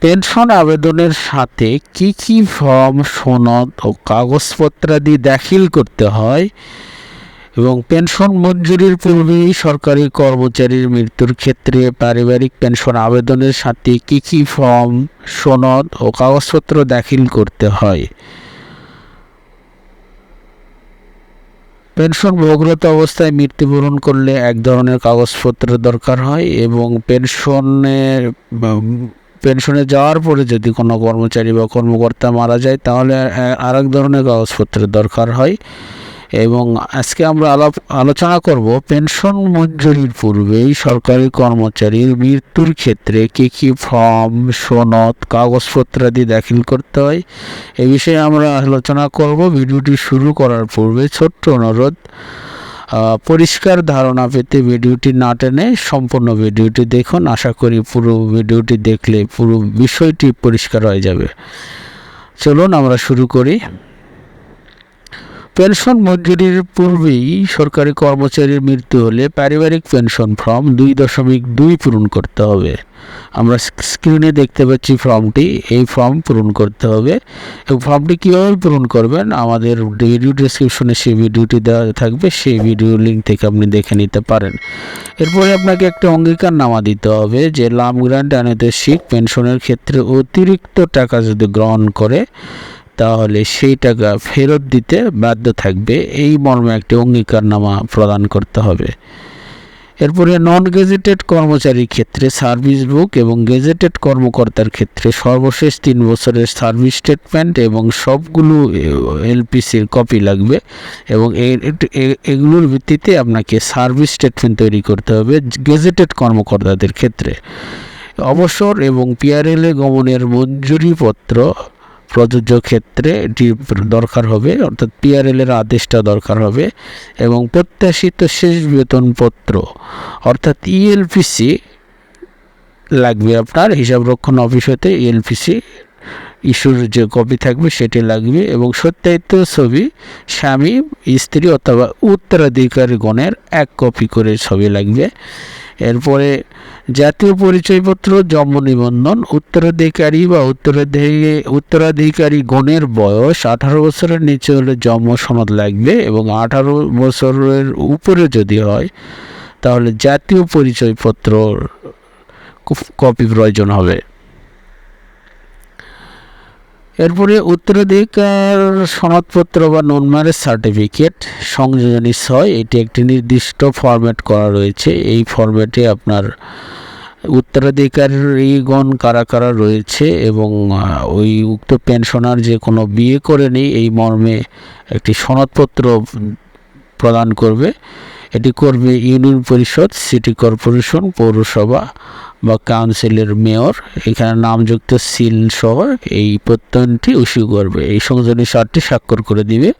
Pension আবেদনের সাথে কি কি ফর্ম, সনদ ও কাগজপত্রাদি দাখিল করতে হয় এবং পেনশন মঞ্জুরির পূর্বেই সরকারি কর্মচারীর মৃত্যুর ক্ষেত্রে পারিবারিক পেনশন আবেদনের সাথে কি কি ফর্ম, সনদ ও কাগজপত্র দাখিল করতে হয়? পেনশন ভোগরত অবস্থায় মৃত্যুবরণ করলে এক ধরনের কাগজপত্র দরকার হয় এবং পেনশনের পেনশনে যাওয়ার পরে যদি কোনো কর্মচারী বা কর্মকর্তা মারা যায়, তাহলে আর এক ধরনের কাগজপত্রের দরকার হয়। এবং আজকে আমরা আলাপ, আলোচনা করব পেনশন মঞ্জুরির পূর্বেই সরকারি কর্মচারীর মৃত্যুর ক্ষেত্রে কী কী ফর্ম, সনদ, কাগজপত্রাদি দাখিল করতে হয়। এ বিষয়ে আমরা আলোচনা করব। ভিডিওটি শুরু করার পূর্বে ছোট্ট অনুরোধ পরিষ্কার ধারণা পেতে ভিডিওটি না টেনে সম্পূর্ণ ভিডিওটি দেখুন। আশা করি পুরো ভিডিওটি দেখলে পুরো বিষয়টি পরিষ্কার হয়ে যাবে। চলুন আমরা শুরু করি। পেনশন মঞ্জুরির পূর্বেই সরকারি কর্মচারীর মৃত্যু হলে পারিবারিক পেনশন ফর্ম দুই দশমিক দুই পূরণ করতে হবে। আমরা স্ক্রিনে দেখতে পাচ্ছি ফর্মটি, এই ফর্ম পূরণ করতে হবে। এবং ফর্মটি কীভাবে পূরণ করবেন আমাদের ভিডিও ডিসক্রিপশনে সেই ভিডিওটি দেওয়া থাকবে, সেই ভিডিও লিঙ্ক থেকে আপনি দেখে নিতে পারেন। এরপরে আপনাকে একটা অঙ্গীকার নামা দিতে হবে যে লাম গ্রান্ট অ্যানাদেশিক পেনশনের ক্ষেত্রে অতিরিক্ত টাকা যদি গ্রহণ করে তাহলে সেই টাকা ফেরত দিতে বাধ্য থাকবে। এই মর্মে একটি অঙ্গীকারনামা প্রদান করতে হবে। এরপরে নন গেজেটেড কর্মচারীর ক্ষেত্রে সার্ভিস বুক এবং গেজেটেড কর্মকর্তার ক্ষেত্রে সর্বশেষ তিন বছরের সার্ভিস স্টেটমেন্ট এবং সবগুলো এলপিসির কপি লাগবে এবং এগুলোর ভিত্তিতে আপনাকে সার্ভিস স্টেটমেন্ট তৈরি করতে হবে গেজেটেড কর্মকর্তাদের ক্ষেত্রে। অবসর এবং পিআরএলএ গমনের মঞ্জুরিপত্র প্রযোজ্য ক্ষেত্রে এটি দরকার হবে, অর্থাৎ পিআরএল এর আদেশটা দরকার হবে এবং প্রত্যাশিত শেষ বেতনপত্র, অর্থাৎ ইএলপিসি লাগবে আপনার, হিসাব রক্ষণ অফিস হতে ইএলপিসি ইস্যুর যে কপি থাকবে সেটি লাগবে এবং সত্যায়িত ছবি স্বামী, স্ত্রী অথবা উত্তরাধিকারীগণের এক কপি করে ছবি লাগবে। এরপরে, জাতীয় পরিচয়পত্র, জন্ম নিবন্ধন, উত্তরাধিকারী বা উত্তরাধিকারী উত্তরাধিকারী গণের বয়স, আঠারো বছরের নিচে হলে জন্ম সনদ লাগবে এবং আঠারো বছরের উপরে যদি হয়, তাহলে জাতীয় পরিচয়পত্র কপি প্রয়োজন হবে। এরপরে উত্তরাধিকার সনদপত্র বা নন ম্যারেজ সার্টিফিকেট সংযোজনী ছয়, এটি একটি নির্দিষ্ট ফরম্যাট করা রয়েছে। এই ফরম্যাটে আপনার উত্তরাধিকারীগণ কারা কারা রয়েছে এবং ওই উক্ত পেনশনার যে কোনো বিয়ে করেনি এই মর্মে একটি সনদপত্র প্রদান করবে। এটি করবে ইউনিয়ন পরিষদ, সিটি কর্পোরেশন, পৌরসভা বা কাউন্সিলের মেয়র, এখানে নামযুক্ত সিল সহ এই প্রত্যয়নটি ইস্যু করবে। এই সংযোজনী সারটি স্বাক্ষর করে দিবে।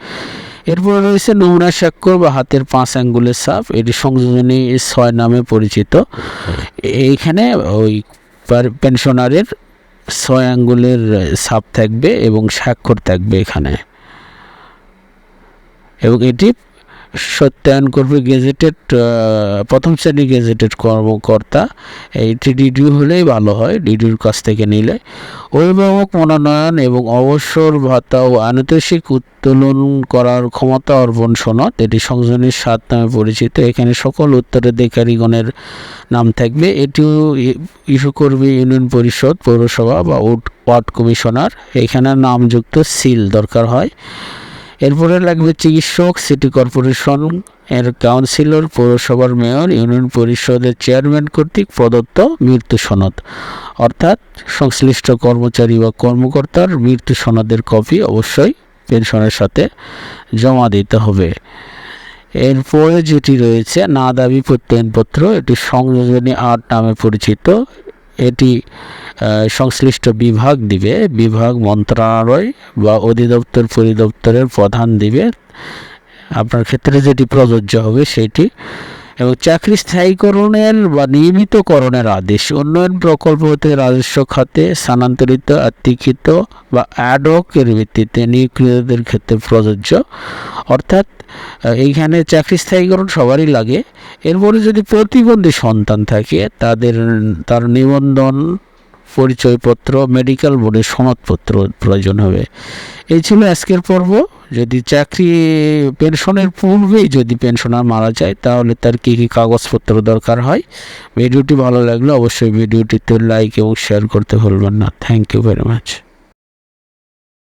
এরপর রয়েছে নমুনা স্বাক্ষর বা হাতের পাঁচ আঙ্গুলের সাপ এটি সংযোজনী ছয় নামে পরিচিত। এইখানে ওই পেনশনারের ছয় আঙ্গুলের সাপ থাকবে এবং স্বাক্ষর থাকবে এখানে। এবং এটি সত্যায়ন করবে গেজেটেড প্রথম শ্রেণি গেজেটেড কর্মকর্তা এইটি ডিডিউ হলেই ভালো হয় ডিডিউর কাছ থেকে নিলে। অভিভাবক মনোনয়ন এবং অবসর ভাতা ও আনুতোষিক উত্তোলন করার ক্ষমতা অর্পণ সনদ, এটি সংযোজনের সাত নামে পরিচিত। এখানে সকল উত্তরাধিকারীগণের নাম থাকবে। এটিও ইস্যু করবে ইউনিয়ন পরিষদ, পৌরসভা বা ওয়ার্ড কমিশনার। এখানে নামযুক্ত সিল দরকার হয়। এরপরে লাগবে চিকিৎসক, সিটি কর্পোরেশন এর কাউন্সিলর, পৌরসভার মেয়র, ইউনিয়ন পরিষদের চেয়ারম্যান কর্তৃক প্রদত্ত মৃত্যু সনদ। অর্থাৎ সংশ্লিষ্ট কর্মচারী বা কর্মকর্তার মৃত্যু সনদের কপি অবশ্যই পেনশনের সাথে জমা দিতে হবে। এরপরে যেটি রয়েছে না দাবি প্রত্যয়নপত্র, এটি সংযোজনী আট নামে পরিচিত। এটি সংশ্লিষ্ট বিভাগ দিবে, বিভাগ মন্ত্রণালয় বা অধিদপ্তর পরিদপ্তরের প্রধান দিবে। আপনার ক্ষেত্রে যেটি প্রযোজ্য হবে সেটি। এবং চাকরি স্থায়ীকরণের বা নিয়মিতকরণের আদেশ, উন্নয়ন প্রকল্প হতে রাজস্ব খাতে স্থানান্তরিত আত্মিকৃত বা অ্যাডকের ভিত্তিতে নিয়োগকৃতদের ক্ষেত্রে প্রযোজ্য। অর্থাৎ এইখানে চাকরি স্থায়ীকরণ সবারই লাগে। এরপরে যদি প্রতিবন্ধী সন্তান থাকে, তাদের, তার নিবন্ধন পরিচয়পত্র মেডিকেল বোর্ডের সনদপত্র প্রয়োজন হবে। এই ছিল আজকের পর্ব। যদি চাকরি পেনশনের পূর্বেই যদি পেনশনার মারা যায়, তাহলে তার কী কী কাগজপত্র দরকার হয়? ভিডিওটি ভালো লাগলে অবশ্যই ভিডিওটিতে লাইক এবং শেয়ার করতে ভুলবেন না। Thank you very much